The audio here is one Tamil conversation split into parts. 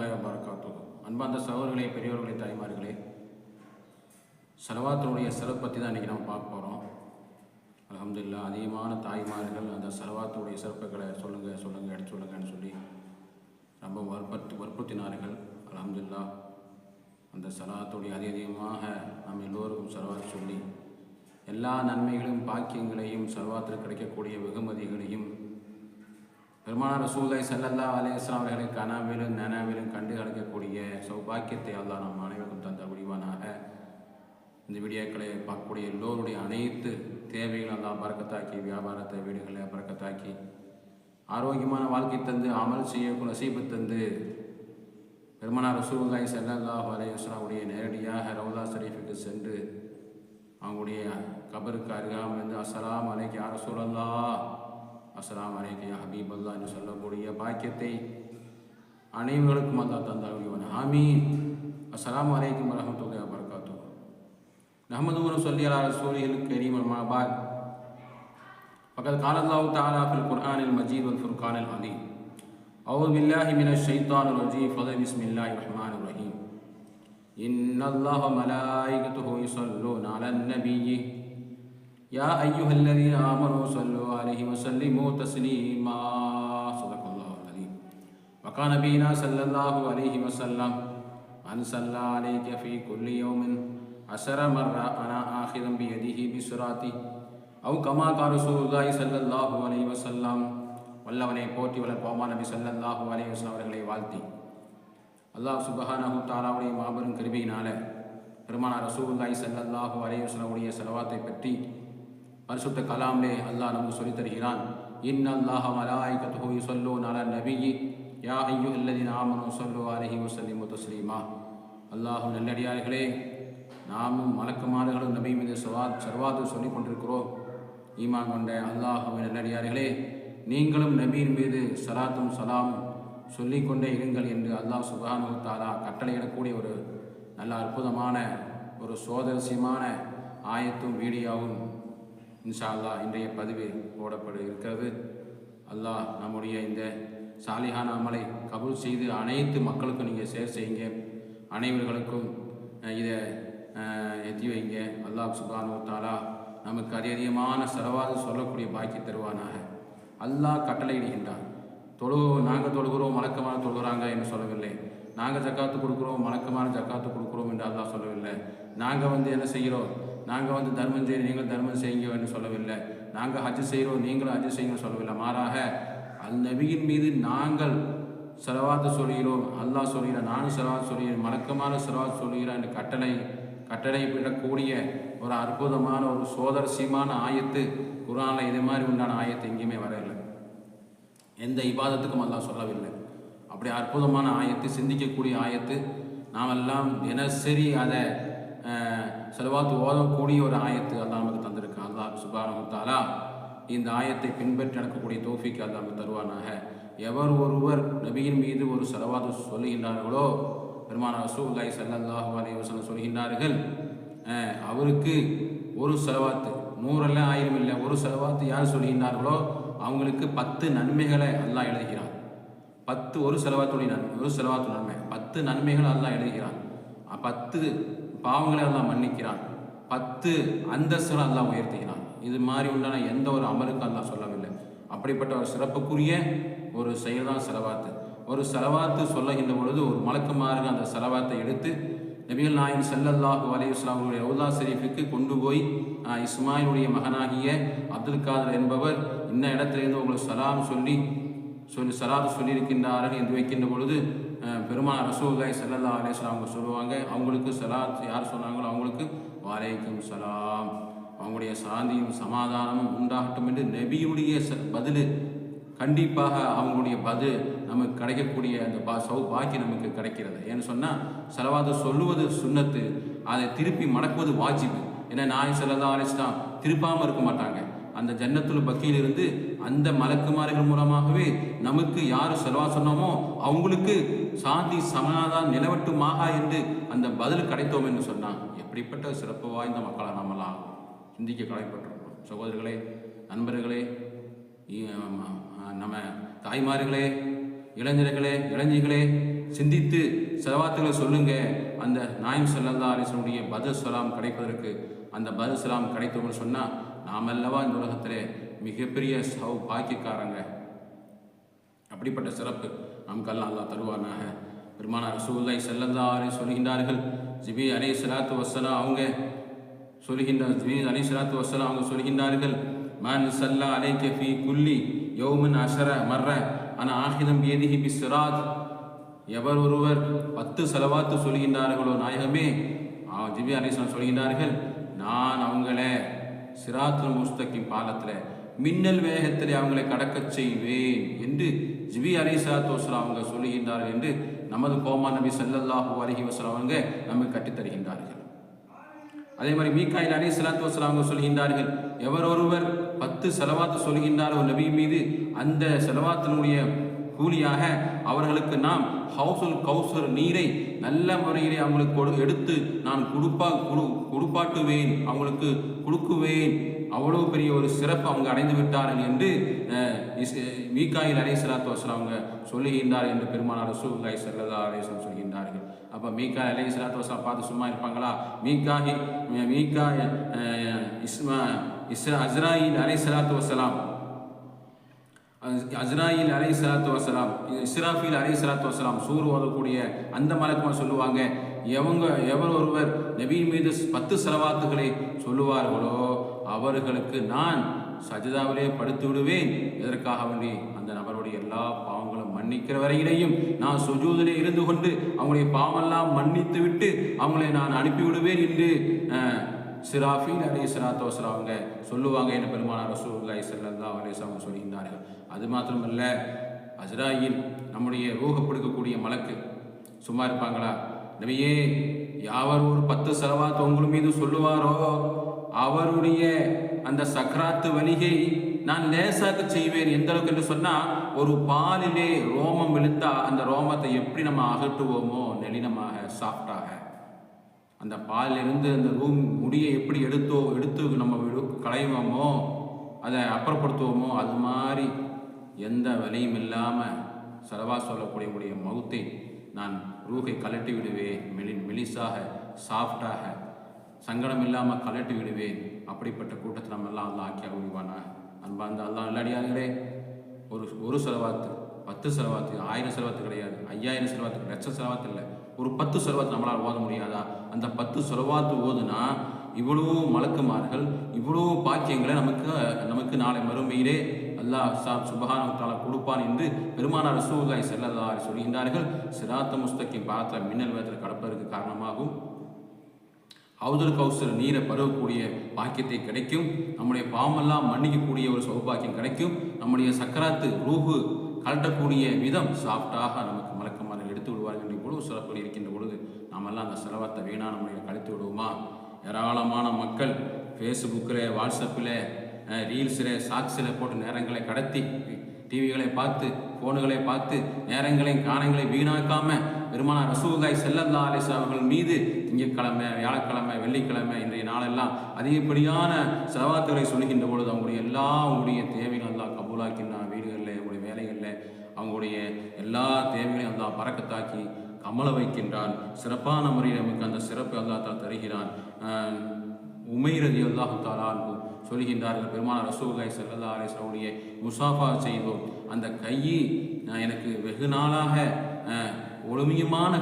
வரமத்துல்லாய் வரகாத்து அன்பார்ந்த சகோதரர்களே பெரியவர்களே தாய்மார்களே செலவாத்தினுடைய சிறப்பு பற்றி தான் இன்றைக்கி நம்ம பார்க்க போகிறோம் அலமதுல்லா அதிகமான தாய்மார்கள் அந்த செலவாத்துடைய சிறப்புகளை சொல்லுங்கள் சொல்லுங்கள் எடுத்து சொல்லுங்கன்னு சொல்லி ரொம்ப வற்பத்து வற்புறுத்தினார்கள். அலமதுல்லா அந்த சலாத்துடைய அதி அதிகமாக நாம் எல்லோருக்கும் செலவாத்து சொல்லி எல்லா நன்மைகளும் பாக்கியங்களையும் செலவாத்தில் கிடைக்கக்கூடிய வெகுமதிகளையும் பெருமான ரசூலை சல்லல்லா அலையாஸ்லாம் அவர்களை கனவிலும் நனவிலும் கண்டு கிடைக்கக்கூடிய சௌபாக்கியத்தை அல்லா நம் அனைவருக்கும் தந்த முடிவானாக இந்த வீடியோக்களை பார்க்கக்கூடிய எல்லோருடைய அனைத்து தேவைகளும் அல்லா பறக்கத்தாக்கி வியாபாரத்தை வீடுகளை பறக்கத்தாக்கி ஆரோக்கியமான வாழ்க்கை தந்து அமல் செய்யக்கூடிய நசீபு தந்து பெருமானார் ரசூல்லாய் செல்லல்லா அலையாஸ்லாமுடைய நேரடியாக ரவுலா ஷரீஃபுக்கு சென்று அவங்களுடைய கபருக்கு அருகாமல் இருந்து அசலாம் அலைக்கு அரசூலல்லா ரசூலல்லாஹ் அஸ்ஸலாமு அலைக்கு யா ஹபீபல்லா என்று சொல்லக்கூடிய பாக்கியத்தை அனைவருக்கும் அல்லா தந்தாவியவன் ஆமீன் அஸ்ஸலாமு அலைக்கும் வரஹமத்துல்லாஹி வபரகாத்து நஹமது சொல்லி அலா ரசூலில் கரீம் அம்மா பாத் فقد قال الله تعالى في القرآن المجيد والفرقان العظيم أعوذ بالله من الشيطان الرجيم فضل بسم الله الرحمن الرحيم إن الله وملائكته يصلون على النبي يا أيها الذين آمنوا صلوا عليه وسلموا تسليما صدق الله العظيم وقال نبينا صلى الله عليه وسلم من صلى عليك في كل يوم عشر مرة أنا آخذ بيده بسراتي أو كما قال رسول الله صلى الله عليه وسلم வல்லவனை போற்றி வளர்ப்போமா நபி ஸல்லல்லாஹு அலைஹி வஸல்லம் அவர்களை வாழ்த்தி அல்லாஹ் சுபஹானஹு தாலாவுடைய மாபெரும் கிருபையினால பெருமானார் ரசூலுல்லாஹி ஸல்லல்லாஹு அலைஹி வஸல்லமுடைய செலவாத்தை பற்றி பரிசுத்த கலாம்லே அல்லாஹ் நமக்கு சொல்லித் தருகிறான். இன் அல்லாஹ மலாயிகத்துஹு சொல்லோ நல நபியி. யா ஐயோ அய்யுஹல்லதீன ஆமனு சொல்லோ அலஹி வஸல்லிமு தஸ்லீமா. அல்லாஹும் நல்லடியார்களே நாமும் மலக்குமார்களும் நபி மீது சவாத் சர்வாத்து சொல்லிக் கொண்டிருக்கிறோம். ஈமான் கொண்ட அல்லாஹுவின் நல்லடியார்களே நீங்களும் நபியின் மீது சலாத்தும் சலாம் சொல்லிக்கொண்டே இருங்கள் என்று அல்லாஹ் சுபானு தாலா கட்டளையிடக்கூடிய ஒரு நல்ல அற்புதமான ஒரு சோதரசியமான ஆயத்தும் வீடியோவும் இன்ஷா அல்லாஹ் இன்றைய பதிவு போடப்பட இருக்கிறது. அல்லாஹ் நம்முடைய இந்த சாலிஹான அமலை கபூல் செய்து அனைத்து மக்களுக்கும் நீங்கள் ஷேர் செய்யுங்க. அனைவர்களுக்கும் இதை எத்தி வைங்க. அல்லாஹ் சுபானு தாலா நமக்கு அதி அதிகமான செலவாக சொல்லக்கூடிய பாக்கி தருவானாக. அல்லாஹ் கட்டளையிடுகின்றான். தொழு நாங்கள் தொழுகிறோம் வழக்கமான தொழுகிறாங்க என்று சொல்லவில்லை. நாங்கள் ஜக்காத்து கொடுக்குறோம் வழக்கமான ஜக்காத்து கொடுக்குறோம் என்று அல்லாஹ் சொல்லவில்லை. நாங்கள் வந்து என்ன செய்கிறோம்? நாங்கள் வந்து தர்மம் செய்ய நீங்கள் தர்மம் செய்யுங்க என்று சொல்லவில்லை. நாங்கள் ஹஜ் செய்கிறோம் நீங்களும் ஹஜ் செய்யுங்க சொல்லவில்லை. மாறாக அல் நபியின் மீது நாங்கள் செலவாத்து சொல்கிறோம் அல்லாஹ் சொல்கிறான் நானும் செலவாத்து சொல்கிறேன் மறக்கமான செலவாத்து சொல்கிறேன் என்று கட்டளை கட்டளை விடக்கூடிய ஒரு அற்புதமான ஒரு சோதரசியமான ஆயத்து குரானில் இது மாதிரி உண்டான ஆயத்து எங்கேயுமே வரவில்லை. எந்த இபாதத்துக்கும் அல்லாஹ் சொல்லவில்லை. அப்படி அற்புதமான ஆயத்து சிந்திக்கக்கூடிய ஆயத்து. நாமெல்லாம் தினசரி அதை செலவாத்து ஓதக்கூடிய ஒரு ஆயத்து அல்லாஹ் நமக்கு தந்திருக்கு அல்லாஹ் சுபாரம் தாலா இந்த ஆயத்தை பின்பற்றி நடக்கக்கூடிய தோஃபிக்கு அல்லாஹ் நமக்கு தருவானாக. எவர் ஒருவர் நபியின் மீது ஒரு செலவாத்து சொல்லுகின்றார்களோ பெருமான ரசூல்லாய் சல்லாஹு அலைஹி சொல்கின்றார்கள் அவருக்கு ஒரு செலவாத்து நூறல்ல ஆயிரம் இல்லை ஒரு செலவாத்து யார் சொல்கின்றார்களோ அவங்களுக்கு பத்து நன்மைகளை அல்லாஹ் எழுதுகிறான். பத்து ஒரு செலவாத்துடைய நன்மை ஒரு செலவாத்து நன்மை பத்து நன்மைகள் அல்லாஹ் எழுதுகிறான். பத்து பாவங்களை எல்லாம் மன்னிக்கிறான். பத்து அந்தஸ்துகளை எல்லாம் உயர்த்துகிறான். இது மாதிரி உண்டான எந்த ஒரு அமலுக்கும் அல்லாஹ் சொல்லவில்லை. அப்படிப்பட்ட ஒரு சிறப்புக்குரிய ஒரு செயல் தான் செலவாத்து. ஒரு செலவாத்து சொல்லுகின்ற பொழுது ஒரு மலக்குமாருக்கு அந்த செலவாத்தை எடுத்து நபிகள் நாயின் செல்லல்லாஹு அலையுஸ்லாமுடைய ரவுதா அவருடைய கொண்டு போய் இஸ்மாயினுடைய இஸ்மாயிலுடைய மகனாகிய அப்துல் காதர் என்பவர் இன்ன இடத்திலிருந்து உங்களுக்கு சலாம் சொல்லி சொல்லி சராது சொல்லியிருக்கின்றார்கள் என்று வைக்கின்ற பொழுது பெருமான பெருமானார் ரசூல்லாய் ஸல்லல்லாஹு அவங்க சொல்லுவாங்க அவங்களுக்கு சலாத் யார் சொன்னாங்களோ அவங்களுக்கு வாரைக்கும் சலாம். அவங்களுடைய சாந்தியும் சமாதானமும் உண்டாகட்டும் என்று நபியுடைய ச- பதில் கண்டிப்பாக அவங்களுடைய பதில் நமக்கு கிடைக்கக்கூடிய அந்த பா சௌ பாக்கி நமக்கு கிடைக்கிறது. ஏன்னு சொன்னால் செலவாது சொல்லுவது சுன்னத்து அதை திருப்பி மடக்குவது வாஜிப்பு ஏன்னா நாய் செல்லதா அலிஸ்லாம் திருப்பாமல் இருக்க மாட்டாங்க. அந்த ஜன்னத்துல் பக்கியிலிருந்து அந்த மலக்குமார்கள் மூலமாகவே நமக்கு யார் செலவா சொன்னோமோ அவங்களுக்கு சாந்தி சமாதானம் நிலவட்டுமாக என்று அந்த பதில் கிடைத்தோம் என்று சொன்னான் எப்படிப்பட்ட சிறப்பு வாய்ந்த மக்களை நாமெல்லாம்? சிந்திக்க கலைப்பட்டிருக்கோம் சகோதரர்களே நண்பர்களே நம்ம தாய்மார்களே இளைஞர்களே இளைஞர்களே சிந்தித்து செலவாத்துகளை சொல்லுங்க. அந்த நாயம் சல்லல்லா அரசனுடைய பதில் சலாம் கிடைப்பதற்கு அந்த பதில் சலாம் கிடைத்தோம்னு சொன்னால் நாமல்லவா இந்த உலகத்திலே மிகப்பெரிய சௌ பாக்கியக்காரங்க அப்படிப்பட்ட சிறப்பு நமக்கெல்லாம் அல்லா தருவானாக. பெருமானார் ரசூல்லை செல்லந்தாரை சொல்கின்றார்கள் ஜிபி அலைஹி ஸலாத்து வசலா அவங்க சொல்கின்ற ஜிபி அலைஹி ஸலாத்து வசலா அவங்க சொல்கின்றார்கள் மன் சல்லா அலைக்க கஃபி குல்லி யௌமன் அஷர மர்ர அன ஆஹிதம் பி சிராத். எவர் ஒருவர் பத்து செலவாத்து சொல்கின்றார்களோ நாயகமே ஆ, ஜிபி அலிஸ்லாம் சொல்கின்றார்கள் நான் அவங்கள சிராத்துல் முஸ்தகிம் பாலத்தில் மின்னல் வேகத்தில் அவங்களை கடக்கச் செய்வேன் என்று ஜிபி அலி சலாத்து அவங்க சொல்லுகின்றார்கள் என்று நமது கோமா நபி ஸல்லல்லாஹு அலைஹி அவங்க நமக்கு கட்டித்தருகின்றார்கள். அதே மாதிரி மீக்காயில் அலி சலாத்து வஸ்லாம் அவங்க சொல்கின்றார்கள் எவர் ஒருவர் பத்து செலவாத்து சொல்கின்றாரோ நபி மீது அந்த செலவாத்தினுடைய கூலியாக அவர்களுக்கு நாம் ஹவுசுல் கௌசர் நீரை நல்ல முறையிலே அவங்களுக்கு கொடு எடுத்து நான் கொடுப்பா குடு கொடுப்பாட்டுவேன் அவங்களுக்கு கொடுக்குவேன். அவ்வளவு பெரிய ஒரு சிறப்பு அவங்க அடைந்து விட்டார்கள் என்று இஸ்- மீகாயில் அலை சலாத்து வஸ்லாம் அவங்க சொல்லுகின்றார் என்று பெருமானார் ரசூலுல்லாஹி சல்லா அலேசன் சொல்கின்றார்கள். அப்போ மீகா அலை சலாத்து வஸ்லாம் பார்த்து சும்மா இருப்பாங்களா? மீகாஹி மீகா இஸ்மா இஸ்ரா அஸ்ராயில் அலை சலாத்து வஸ்லாம் அஜ்ராயில் அலை சலாத்து வசலாம் இஸ்ராஃபில் அலை சலாத்து வசலாம் சூர் ஓதக்கூடிய அந்த மலக்குமா சொல்லுவாங்க எவங்க எவர் ஒருவர் நபியின் மீது பத்து செலவாத்துகளை சொல்லுவார்களோ அவர்களுக்கு நான் சஜிதாவிலே படுத்து விடுவேன். எதற்காக வேண்டி? அந்த நபருடைய எல்லா பாவங்களும் மன்னிக்கிற வரையிலையும் நான் சுஜூதிலே இருந்து கொண்டு அவங்களுடைய பாவமெல்லாம் மன்னித்து விட்டு அவங்களை நான் அனுப்பிவிடுவேன் என்று சிராஃபீல் அலி சலாத்து வஸ்லாம் அவங்க சொல்லுவாங்க என்று பெருமானார் ரசூல்லாய் ஸல்லல்லாஹு அலேஸ் அவங்க சொல்லியிருந்தார்கள். அது மாத்திரமல்ல அஜ்ராயில் நம்முடைய ரூகப்படுக்கக்கூடிய மலக்கு சும்மா இருப்பாங்களா? நபியே யாவர் ஒரு பத்து செலவாத்து உங்கள் மீது சொல்லுவாரோ அவருடைய அந்த சக்ராத்து வலிகை நான் லேசாக செய்வேன் எந்த அளவுக்கு என்று சொன்னால் ஒரு பாலிலே ரோமம் விழுந்தா அந்த ரோமத்தை எப்படி நம்ம அகற்றுவோமோ நெளினமாக சாஃப்டாக அந்த பாலிலிருந்து அந்த ரூம் முடியை எப்படி எடுத்தோ எடுத்து நம்ம களைவோமோ அதை அப்புறப்படுத்துவோமோ அது மாதிரி எந்த வலியும் இல்லாமல் செலவா சொல்லக்கூடிய உடைய மௌத்தை நான் ரூகை கலட்டி விடுவேன். மெலி மெலிசாக சாஃப்டாக சங்கடம் இல்லாமல் கலட்டி விடுவேன். அப்படிப்பட்ட கூட்டத்தை நம்ம எல்லாம் அல்லா ஆக்கி அறிவானா அன்பார்ந்த அல்லா நல்லடியார்களே ஒரு ஒரு செலவாத்து பத்து செலவாத்து ஆயிரம் செலவாத்து கிடையாது ஐயாயிரம் செலவாத்து லட்சம் செலவாத்து இல்லை. ஒரு பத்து செலவாத்து நம்மளால் ஓத முடியாதா? அந்த பத்து சொலவாத்து ஓதுனா இவ்வளோ மலக்குமார்கள் இவ்வளோ பாக்கியங்களை நமக்கு நமக்கு நாளை மறுமையிலே அல்லாஹ் சாப் சுபஹானு கொடுப்பான் என்று பெருமானார் ரசூலுல்லாஹி ஸல்லல்லாஹு சொல்கின்றார்கள். சிராத்த முஸ்தக்கின் பாத்திர மின்னல் வேதத்தில் கடப்பதற்கு காரணமாகும். ஹவுதல் கௌசர் நீரை பருவக்கூடிய பாக்கியத்தை கிடைக்கும். நம்முடைய பாவமெல்லாம் மன்னிக்கக்கூடிய ஒரு சௌபாக்கியம் கிடைக்கும். நம்முடைய சக்கராத்து ரூஹு கலட்டக்கூடிய விதம் சாஃப்டாக நமக்கு மலக்கமாக எடுத்து விடுவார்கள் சிறப்புகள் இருக்கின்ற பொழுது நாமெல்லாம் அந்த செலவத்தை வீணான முறையில் கழித்து விடுவோமா? ஏராளமான மக்கள் ஃபேஸ்புக்கில் வாட்ஸ்அப்பில் ரீல்ஸில் சாக்ஸில் போட்டு நேரங்களை கடத்தி டிவிகளை பார்த்து ஃபோனுகளை பார்த்து நேரங்களையும் காலங்களை வீணாக்காமல் பெருமான ரசூகாய் செல்லல்லா அலிஸ் அவர்கள் மீது திங்கட்கிழமை வியாழக்கிழமை வெள்ளிக்கிழமை இன்றைய நாளெல்லாம் அதிகப்படியான செலவாத்துகளை சொல்லுகின்ற பொழுது அவங்களுடைய எல்லா அவங்களுடைய தேவைகள் எல்லாம் கபூலாக்கின்றான் வீடுகளில் அவங்களுடைய வேலைகளில் அவங்களுடைய எல்லா தேவைகளையும் வந்தால் பறக்கத்தாக்கி கமல வைக்கின்றான். சிறப்பான முறையில் நமக்கு அந்த சிறப்பு அல்லாத்தா தருகிறான். உமைரதி அல்லாஹு தாலான் சொல்கின்றார்கள் பெருமான ரசூல்லாய் சல்லா சவுடைய முசாஃபா செய்தோம். அந்த கையை எனக்கு வெகு நாளாக அஹ்,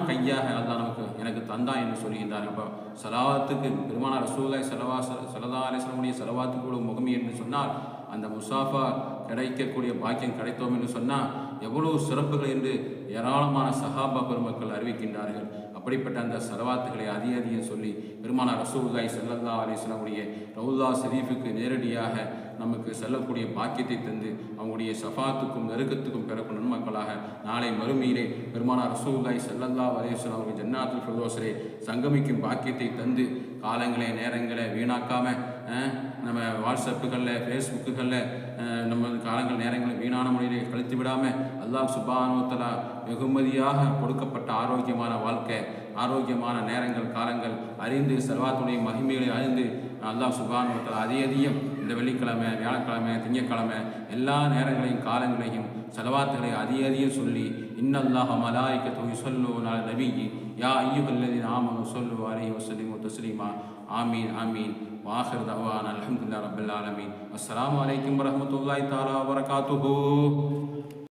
கையாக அல்லாஹ் நமக்கு எனக்கு தந்தா என்று சொல்கின்றார். அப்போ செலவாத்துக்கு பெருமான ரசூல்லாய் செலவா செலதா அலிஸ்லாமுடைய செலவாத்துக்கு கூட முகமி என்று சொன்னால் அந்த முசாஃபா கிடைக்கக்கூடிய பாக்கியம் கிடைத்தோம் என்று சொன்னால் எவ்வளோ சிறப்புகள் என்று ஏராளமான சஹாபா பெருமக்கள் அறிவிக்கின்றார்கள். அப்படிப்பட்ட அந்த செலவாத்துகளை அதிக அதிகம் சொல்லி பெருமானா ரசூல்லாய் செல்லல்லா அலிஸ்லாமுடைய ரவுல்லா ஷரீஃபுக்கு நேரடியாக நமக்கு செல்லக்கூடிய பாக்கியத்தை தந்து அவங்களுடைய சஃபாத்துக்கும் நெருக்கத்துக்கும் பெறக்கூடிய நன்மக்களாக நாளை மறுமையிலே பெருமானா ரசூல்லாய் செல்லல்லா அலிஸ்லாம் அவர்கள் ஜன்னாத்துல் ஃபிரதோசரே சங்கமிக்கும் பாக்கியத்தை தந்து காலங்களை நேரங்களை வீணாக்காமல் நம்ம வாட்ஸ்அப்புகளில் ஃபேஸ்புக்குகளில் நம்ம காலங்கள் நேரங்களை வீணான முறையிலே கழித்து விடாமல் அல்லாஹ் சுபானுவத்தலா வெகுமதியாக கொடுக்கப்பட்ட ஆரோக்கியமான வாழ்க்கை ஆரோக்கியமான நேரங்கள் காலங்கள் அறிந்து செல்வாத்துடைய மகிமைகளை அறிந்து அல்லாஹ் சுபானுவத்தலா அதிக அதிகம் இந்த வெள்ளிக்கிழமை வியாழக்கிழமை திங்கக்கிழமை எல்லா நேரங்களையும் காலங்களையும் செலவாத்துகளை அதிக அதிக சொல்லி இன்னல்லாஹ மலாய்க்க சொல்லு நாள் நபி யா ஐயுகல்லதி ஆமனு சொல்லு அலைஹி வசல்லிமு தஸ்லீமா ஆமீன் ஆமீன். வாஹர் தவான் அலமதுல்லா ரபுல்லாலமீன் அஸ்லாம் வலைக்கம் அலைக்கும் தாலா தஆலா வபரகாத்துஹு